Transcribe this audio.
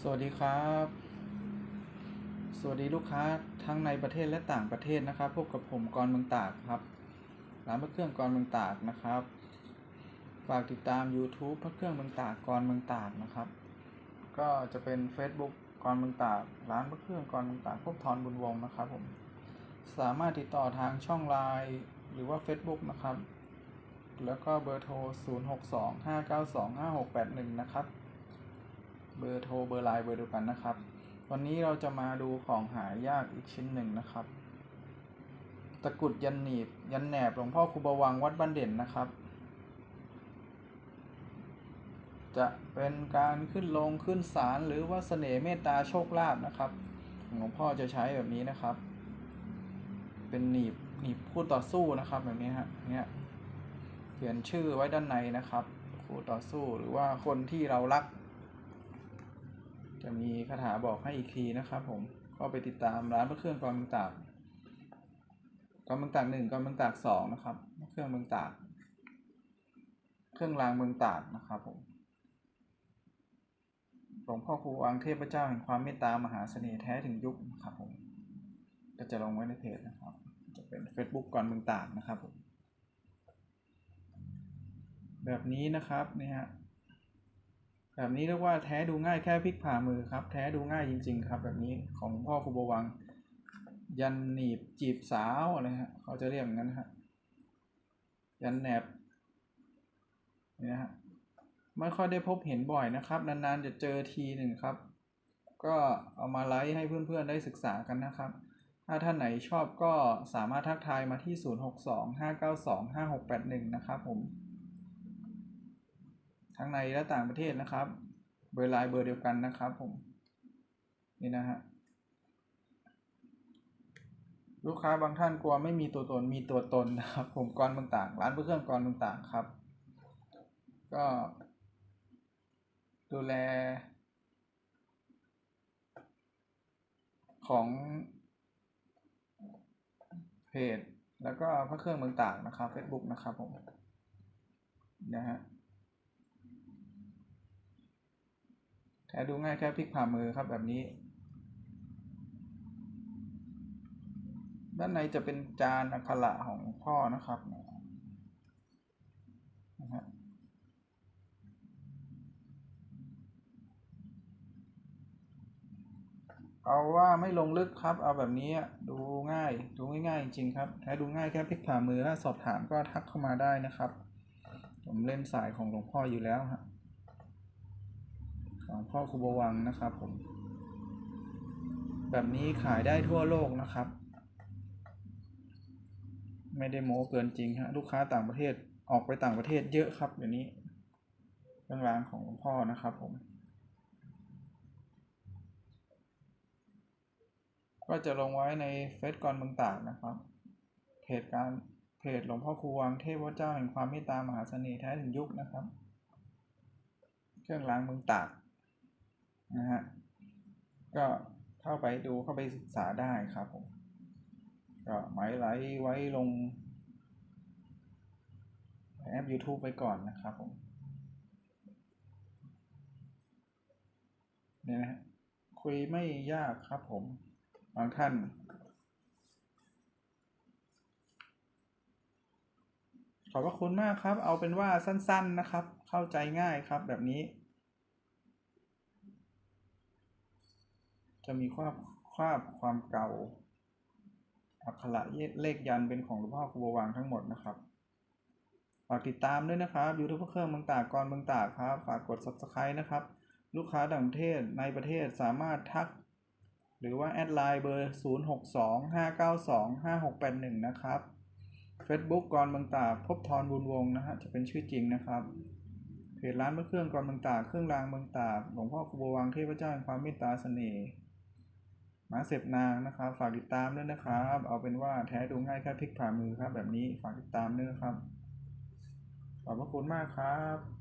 สวัสดีครับ สวัสดีลูกค้าทั้งในประเทศและต่างประเทศนะครับ พบกับผมกรเมืองตากครับ ร้านพระเครื่องกรเมืองตากนะครับ ฝากติดตาม YouTube พระเครื่องเมืองตากกรเมืองตากนะครับ ก็จะเป็น Facebook กรเมืองตาก ร้านพระเครื่องกรเมืองตากพบทรบุญวงศ์นะครับผม สามารถติดต่อทางช่องไลน์หรือว่า Facebook นะครับ แล้วก็เบอร์โทร 0625925681 นะครับ เบอร์โทรเบอร์ไลน์เบอร์เดียวกันนะครับ วันนี้เราจะมาดูของหายากอีกชิ้นหนึ่งนะครับ ตะกรุดยันหนีบยันแหนบหลวงพ่อครูบาวังวัดบ้านเด่นนะครับ จะเป็นการขึ้นลงขึ้นศาลหรือว่าเสน่ห์เมตตาโชคลาภนะครับหลวงพ่อจะใช้แบบนี้นะครับ เป็นหนีบหนีบคู่ต่อสู้นะครับแบบนี้ฮะเนี่ยเขียนชื่อไว้ด้านในนะครับ คู่ต่อสู้หรือว่าคนที่เรารัก จะมีคาถาบอกให้อีกทีนะครับผมก็ไปติดตามร้านพระเครื่องกรมืองตากกรเมืองตากหนึ่งกรเมืองตากสองนะครับเครื่องเมืองตาก เครื่องรางเมืองตากนะครับผมหลวงพ่อครูวังเทพเจ้าแห่งความเมตตามหาเสน่ห์แท้ถึงยุคนะครับผมก็จะลงไว้ในเพจนะครับ จะเป็น Facebook ก่อนเมืองตากนะครับผมแบบนี้นะครับนี่ฮะ แบบนี้เรียกว่าแท้ดูง่ายแค่พลิกผ่ามือครับ แท้ดูง่ายจริง ๆ ครับ แบบนี้ของพ่อครูบวัง ยันหนีบจีบสาวอะไรฮะเขาจะเรียกอย่างนั้นฮะยันแหนบนี่นะฮะไม่ค่อยได้พบเห็นบ่อยนะครับ นานๆจะเจอทีหนึ่งครับ ก็เอามาไลฟ์ให้เพื่อนๆได้ศึกษากันนะครับ ถ้าท่านไหนชอบก็สามารถทักทายมาที่ 0625925681 นะครับผม ทั้งในและต่างประเทศนะครับ เบอร์ไลน์เบอร์เดียวกันนะครับผม นี่นะฮะ ลูกค้าบางท่านกลัวไม่มีตัวตน มีตัวตนนะครับ ผมกรเมืองต่างร้านเพื่อเครื่องกรเมืองต่างครับ ก็ ดูแล ของเพจแล้วก็พระเครื่องเมืองต่างนะครับ Facebook นะครับผมนะฮะ แท้ ดูง่ายแค่พลิกผ่ามือครับแบบนี้ ด้านในจะเป็นจานอักขระของพ่อนะครับนะฮะเอาว่าไม่ลงลึกครับ เอาแบบนี้ดูง่าย ดูง่ายๆจริงๆครับแท้ดูง่ายแค่พลิกผ่ามือถ้าสอบถามก็ทักเข้ามาได้นะครับ ผมเล่นสายของหลวงพ่ออยู่แล้วฮะ ของพ่อครูบวังนะครับผม แบบนี้ขายได้ทั่วโลกนะครับ ไม่ได้โม้เกินจริงฮะลูกค้าต่างประเทศออกไปต่างประเทศเยอะครับเดี๋ยวนี้เรื่องรางของหลวงพ่อนะครับผม ก็จะลงไว้ในเฟซกรเมืองตากนะครับ เพจการเพจหลวงพ่อครูวังเทพเจ้าแห่งความเมตตามหาเสน่ห์แท้ถึงยุคนะครับ เครื่องรางเมืองตาก นะฮะก็เข้าไปดูเข้าไปศึกษาได้ครับผมก็หมายไลค์ไว้ลงแอป YouTube ไปก่อนนะครับผมเนี่ยนะฮะคุยไม่ยากครับผม บางท่าน ขอบพระคุณมากครับ เอาเป็นว่าสั้นๆนะครับ เข้าใจง่ายครับแบบนี้ จะมีคราบคราบความเก่า อักขระเลขยันเป็นของหลวงพ่อครูบวังทั้งหมดนะครับฝากติดตามด้วยนะครับยูทูบเครื่องเมืองตากกรเมืองตากครับฝากกด subscribe นะครับ ลูกค้าต่างประเทศในประเทศสามารถทัก หรือว่าแอดไลน์เบอร์ 0625925681 นะครับ Facebook กรเมืองตากพบทรบุญวงศ์นะฮะจะเป็นชื่อจริงนะครับเพจร้านพระเครื่องกรเมืองตากเครื่องรางเมืองตากหลวงพ่อครูบวังเทพเจ้าแห่งความเมตตาเสน่ห์ หมาเสพนางนะครับ ฝากติดตามด้วยนะครับ เอาเป็นว่าแท้ดูง่ายแค่พลิกผ่ามือครับ แบบนี้ฝากติดตามด้วยครับ ขอบพระคุณมากครับ